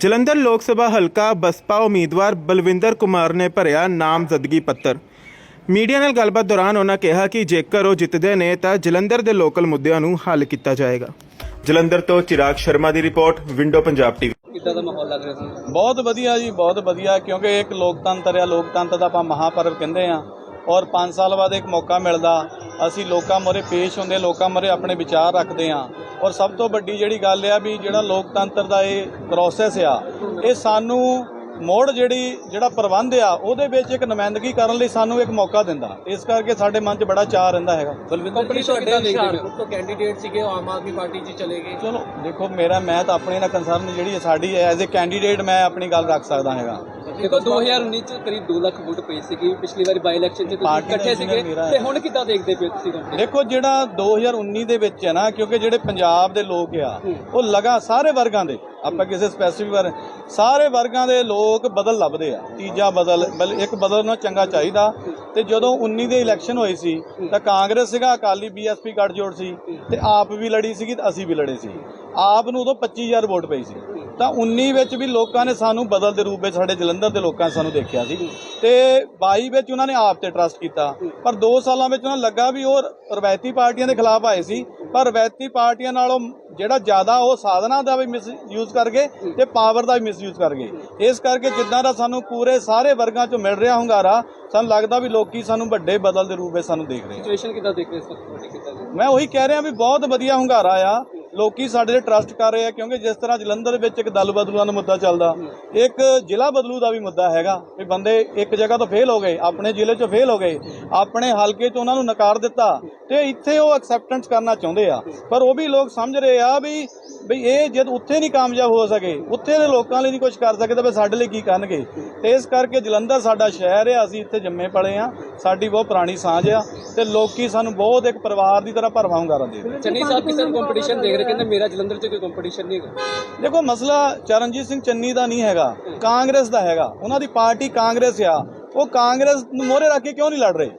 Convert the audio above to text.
ਜਲੰਧਰ ਲੋਕ ਸਭਾ ਹਲਕਾ ਬਸਪਾ ਉਮੀਦਵਾਰ ਬਲਵਿੰਦਰ ਕੁਮਾਰ ਨੇ ਭਰਿਆ ਨਾਮਜ਼ਦਗੀ ਪੱਤਰ। ਮੀਡੀਆ ਨਾਲ ਗੱਲਬਾਤ ਦੌਰਾਨ ਉਹਨਾਂ ਕਿਹਾ ਕਿ ਜੇਕਰ ਉਹ ਜਿੱਤਦੇ ਨੇ ਤਾਂ ਜਲੰਧਰ ਦੇ ਲੋਕਲ ਮੁੱਦਿਆਂ ਨੂੰ ਹੱਲ ਕੀਤਾ ਜਾਏਗਾ। ਜਲੰਧਰ ਤੋਂ ਚਿਰਾਗ ਸ਼ਰਮਾ ਦੀ ਰਿਪੋਰਟ, ਵਿੰਡੋ ਪੰਜਾਬ ਟੀਵੀ। ਕਿੱਦਾਂ ਦਾ ਮਾਹੌਲ ਲੱਗ ਰਿਹਾ ਸੀ? ਬਹੁਤ ਵਧੀਆ ਜੀ, ਬਹੁਤ ਵਧੀਆ, ਕਿਉਂਕਿ ਇੱਕ ਲੋਕਤੰਤਰ ਆ, ਲੋਕਤੰਤਰ ਦਾ ਆਪਾਂ ਮਹਾਪਰਵ ਕਹਿੰਦੇ ਆ। ਔਰ 5 ਸਾਲ ਬਾਅਦ ਇੱਕ ਮੌਕਾ ਮਿਲਦਾ। ਅਸੀਂ ਲੋਕਾਂ ਮੋਰੇ ਪੇਸ਼ ਹੁੰਦੇ, ਲੋਕਾਂ ਮੋਰੇ ਆਪਣੇ ਵਿਚਾਰ ਰੱਖਦੇ ਆ। ਔਰ ਸਭ ਤੋਂ ਵੱਡੀ ਜਿਹੜੀ ਗੱਲ ਆ ਵੀ ਜਿਹੜਾ ਲੋਕਤੰਤਰ ਦਾ ਇਹ ਪ੍ਰੋਸੈਸ ਆ ਇਹ ਸਾਨੂੰ ਮੋੜ ਜਿਹੜੀ ਜਿਹੜਾ ਪ੍ਰਬੰਧ ਆ ਉਹਦੇ ਵਿੱਚ ਇੱਕ ਨੁਮਾਇੰਦਗੀ ਕਰਨ ਲਈ ਸਾਨੂੰ ਇੱਕ ਮੌਕਾ ਦਿੰਦਾ। ਇਸ ਕਰਕੇ ਸਾਡੇ ਮਨ 'ਚ ਬੜਾ ਚਾਅ ਰਹਿੰਦਾ ਹੈਗਾ। ਬਲਵਿੰਦਰ ਜੀ ਤੁਹਾਡੇ ਹੁਸ਼ਿਆਰਪੁਰ ਤੋਂ ਕੈਂਡੀਡੇਟ ਸੀਗੇ ਉਹ ਆਮ ਆਦਮੀ ਪਾਰਟੀ 'ਚ ਚਲੇ ਗਏ। ਚਲੋ ਦੇਖੋ ਮੇਰਾ ਮੈਂ ਤਾਂ ਆਪਣੇ ਨਾਲ ਕੰਸਰਨ ਜਿਹੜੀ ਹੈ ਸਾਡੀ ਐਜ਼ ਅ ਕੈਂਡੀਡੇਟ ਮੈਂ ਆਪਣੀ ਗੱਲ ਰੱਖ ਸਕਦਾ ਹੈਗਾ। ਦੇਖੋ 2019 ਚ ਕਰੀਬ 2 ਲੱਖ ਵੋਟ ਪਈ ਸੀਗੀ ਪਿਛਲੀ ਵਾਰੀ ਬਾਈ ਇਲੈਕਸ਼ਨ 'ਚ ਤੁਸੀਂ ਪਾਰਟੀ ਦਾ ਇਕੱਠੇ ਜਿਹੜਾ ਸੀਗੇ। ਮੇਰਾ- ਤੇ ਹੁਣ ਕਿੱਦਾਂ ਦੇਖਦੇ ਪਏ ਤੁਸੀਂ ਕੰਪਨੀ ਦੇਖੋ ਜਿਹੜਾ 2019 ਦੇ ਵਿੱਚ ਹੈ ਨਾ ਕਿਉਂਕਿ ਜਿਹੜੇ ਪੰਜਾਬ ਦੇ ਲੋਕ ਆ ਉਹ ਲਗਾ ਸਾਰੇ ਵਰਗਾਂ ਦੇ ਆਪਾਂ ਕਿਸੇ ਸਪੈਸੀਫਿਕ ਵਰ ਸਾਰੇ ਵਰਗਾਂ ਦੇ ਲੋਕ ਬਦਲ ਲੱਭਦੇ ਆ। ਤੀਜਾ ਬਦਲ ਬਲ ਇੱਕ ਬਦਲ ਨਾ ਚੰਗਾ ਚਾਹੀਦਾ ਤੇ ਜਦੋਂ 19 ਦੇ ਇਲੈਕਸ਼ਨ ਹੋਏ ਸੀ, ਤਾਂ ਕਾਂਗਰਸ ਸੀਗਾ, ਅਕਾਲੀ ਬੀਐਸਪੀ ਗੱਠਜੋੜ ਸੀ ਤੇ ਆਪ ਵੀ ਲੜੀ ਸੀਗੀ ਤੇ ਅਸੀਂ ਵੀ ਲੜੇ ਸੀ। ਆਪ ਨੂੰ ਉਦੋਂ 25000 ਵੋਟ ਪਈ ਸੀ। ਤਾਂ 19 ਵਿੱਚ ਵੀ ਲੋਕਾਂ ਨੇ ਸਾਨੂੰ ਬਦਲ ਦੇ ਰੂਪ ਵਿੱਚ, ਸਾਡੇ ਜਲੰਧਰ ਦੇ ਲੋਕਾਂ ਨੇ ਸਾਨੂੰ ਦੇਖਿਆ ਸੀ ਤੇ 22 ਵਿੱਚ ਉਹਨਾਂ ਨੇ ਆਪ ਤੇ ਟਰਸਟ ਕੀਤਾ। ਪਰ 2 ਸਾਲਾਂ ਵਿੱਚ ਉਹਨਾਂ ਨੂੰ ਲੱਗਾ ਵੀ ਉਹ ਰਵਾਇਤੀ ਪਾਰਟੀਆਂ ਦੇ ਖਿਲਾਫ ਆਏ ਸੀ ਪਰ ਰਵਾਇਤੀ ਪਾਰਟੀਆਂ ਨਾਲੋਂ ਜਿਹੜਾ ਜ਼ਿਆਦਾ ਉਹ ਸਾਧਨਾ ਦਾ ਵੀ ਮਿਸ ਯੂਜ਼ ਕਰ ਗਏ ਤੇ ਪਾਵਰ ਦਾ ਵੀ ਮਿਸ ਯੂਜ਼ ਕਰ ਗਏ। ਇਸ ਕਰਕੇ ਜਿੱਦਾਂ ਦਾ ਸਾਨੂੰ ਪੂਰੇ ਸਾਰੇ ਵਰਗਾਂ ਚੋਂ ਮਿਲ ਰਿਹਾ ਹੁੰਗਾਰਾ ਸਾਨੂੰ ਲੱਗਦਾ ਵੀ ਲੋਕੀ ਸਾਨੂੰ ਵੱਡੇ ਬਦਲ ਦੇ ਰੂਪ ਵਿੱਚ ਸਾਨੂੰ ਦੇਖ ਰਹੇ ਆ। ਸਿਚੁਏਸ਼ਨ ਕਿੱਦਾਂ ਦੇਖ ਰਹੇ ਦੀ? ਮੈਂ ਉਹੀ ਕਹਿ ਰਿਹਾ ਵੀ ਬਹੁਤ ਵਧੀਆ ਹੁੰਗਾਰਾ ਆ। ਲੋਕੀ ਸਾਡੇ ਤੇ ਟਰਸਟ ਕਰ ਰਹੇ ਆ ਕਿਉਂਕਿ ਜਿਸ ਤਰ੍ਹਾਂ ਜਲੰਧਰ ਵਿੱਚ ਇੱਕ ਦਲ ਬਦਲੂਆਂ ਦਾ ਮੁੱਦਾ ਚੱਲਦਾ, ਇੱਕ ਜ਼ਿਲ੍ਹਾ ਬਦਲੂ ਦਾ ਵੀ ਮੁੱਦਾ ਹੈਗਾ ਵੀ ਬੰਦੇ ਇੱਕ ਜਗ੍ਹਾ ਤੋਂ ਫੇਲ ਹੋ ਗਏ, ਆਪਣੇ ਜ਼ਿਲ੍ਹੇ 'ਚੋਂ ਫੇਲ ਹੋ ਗਏ, ਆਪਣੇ ਹਲਕੇ 'ਚ ਉਹਨਾਂ ਨੂੰ ਨਕਾਰ ਦਿੱਤਾ ਤੇ ਇੱਥੇ ਉਹ ਐਕਸੈਪਟੈਂਸ ਕਰਨਾ ਚਾਹੁੰਦੇ ਆ। ਪਰ ਉਹ ਵੀ ਲੋਕ ਸਮਝ ਰਹੇ ਆ ਵੀ ਵੀ ਇਹ ਜਦ ਉੱਥੇ ਨਹੀਂ ਕਾਮਯਾਬ ਹੋ ਸਕੇ ਉੱਥੇ ਦੇ ਲੋਕਾਂ ਲਈ ਨਹੀਂ ਕੁਝ ਕਰ ਸਕੇ ਤਾਂ ਸਾਡੇ ਲਈ ਕੀ ਕਰਨਗੇ? ਤੇ ਇਸ ਕਰਕੇ ਜਲੰਧਰ ਸਾਡਾ ਸ਼ਹਿਰ ਆ ਅਸੀਂ ਇੱਥੇ ਜੰਮੇ ਪਲੇ ਆ ਸਾਡੀ ਬਹੁਤ ਪੁਰਾਣੀ ਸਾਂਝ ਆ ਤੇ ਲੋਕੀ ਸਾਨੂੰ ਬਹੁਤ ਇੱਕ ਪਰਿਵਾਰ ਦੀ ਤਰ੍ਹਾਂ ਭਰਵਾਂ ਹੁੰਗਾਰਾ ਦੇ ਚੰਨੀ ਸਾਹਿਬ ਕਿਸੇ ਨੂੰ ਕੰਪੀਟੀਸ਼ਨ ਦੇਖ ਰਹੇ ਕਹਿੰਦੇ ਮੇਰਾ ਜਲੰਧਰ 'ਚ ਕੋਈ ਕੰਪੀਟੀਸ਼ਨ ਨਹੀਂ ਹੈਗਾ। ਦੇਖੋ ਮਸਲਾ ਚਰਨਜੀਤ ਸਿੰਘ ਚੰਨੀ ਦਾ ਨਹੀਂ ਹੈਗਾ ਕਾਂਗਰਸ ਦਾ ਹੈਗਾ। ਉਹਨਾਂ ਦੀ ਪਾਰਟੀ ਕਾਂਗਰਸ ਆ। ਉਹ ਕਾਂਗਰਸ ਨੂੰ ਮੋਹਰੇ ਰੱਖ ਕੇ ਕਿਉਂ ਨਹੀਂ ਲੜ ਰਹੇ?